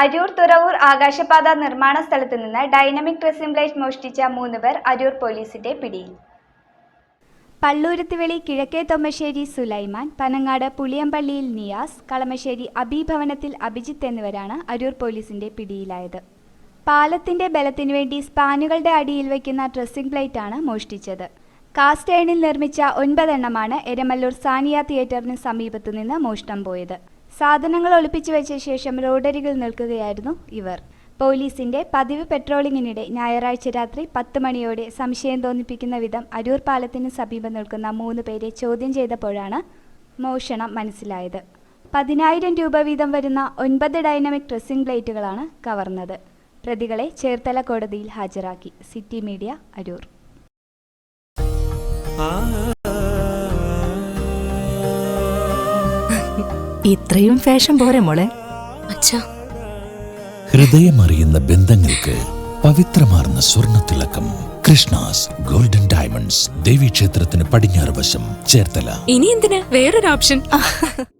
അരൂർ തുറവൂർ ആകാശപാത നിർമ്മാണ സ്ഥലത്ത് നിന്ന് ഡൈനമിക് ഡ്രസ്സിംഗ് ലൈറ്റ് മോഷ്ടിച്ച മൂന്ന് പേർ അരൂർ പോലീസിന്റെ പിടിയിൽ. പള്ളൂരത്തുവെളി കിഴക്കേ തൊമ്മശ്ശേരി സുലൈമാൻ പനങ്ങാട് പുളിയമ്പള്ളിയിൽ നിയാസ് കളമശ്ശേരി അബിഭവനത്തിൽ അഭിജിത്ത് എന്നിവരാണ് അരൂർ പോലീസിന്റെ പിടിയിലായത്. പാലത്തിന്റെ ബലത്തിനു വേണ്ടി സ്പാനുകളുടെ അടിയിൽ വയ്ക്കുന്ന ഡ്രസ്സിംഗ് പ്ലേറ്റാണ് മോഷ്ടിച്ചത്. കാസ്റ്റേണിൽ നിർമ്മിച്ച ഒൻപതെണ്ണമാണ് എരമല്ലൂർ സാനിയ തിയേറ്ററിന് സമീപത്തുനിന്ന് മോഷണം പോയത്. സാധനങ്ങൾ ഒളിപ്പിച്ചു വെച്ച ശേഷം റോഡരികിൽ നിൽക്കുകയായിരുന്നു ഇവർ. പോലീസിന്റെ പതിവ് പെട്രോളിങ്ങിനിടെ ഞായറാഴ്ച രാത്രി പത്ത് മണിയോടെ സംശയം തോന്നിപ്പിക്കുന്ന വിധം അരൂർ പാലത്തിന് സമീപം നിൽക്കുന്ന മൂന്ന് പേരെ ചോദ്യം ചെയ്തപ്പോഴാണ് മോഷണം മനസ്സിലായത്. പതിനായിരം രൂപ വീതം വരുന്ന ഒൻപത് ഡൈനമിക് ഡ്രസ്സിംഗ് പ്ലേറ്റുകളാണ് കവർന്നത്. പ്രതികളെ ചേർത്തല കോടതിയിൽ ഹാജരാക്കി. City media Aroor. ഇത്രയും ഫാഷൻ പോരെ മോളെ. അച്ഛാ. ഹൃദയമറിയുന്ന ബന്ധങ്ങൾക്ക് പവിത്രമാർന്ന സ്വർണത്തിളക്കം കൃഷ്ണാസ് ഗോൾഡൻ ഡയമണ്ട്സ് ദേവീക്ഷേത്രത്തിന് പടിഞ്ഞാറ് വശം ചേർത്തല. ഇനി എന്തിന്? വേറൊരു ഓപ്ഷൻ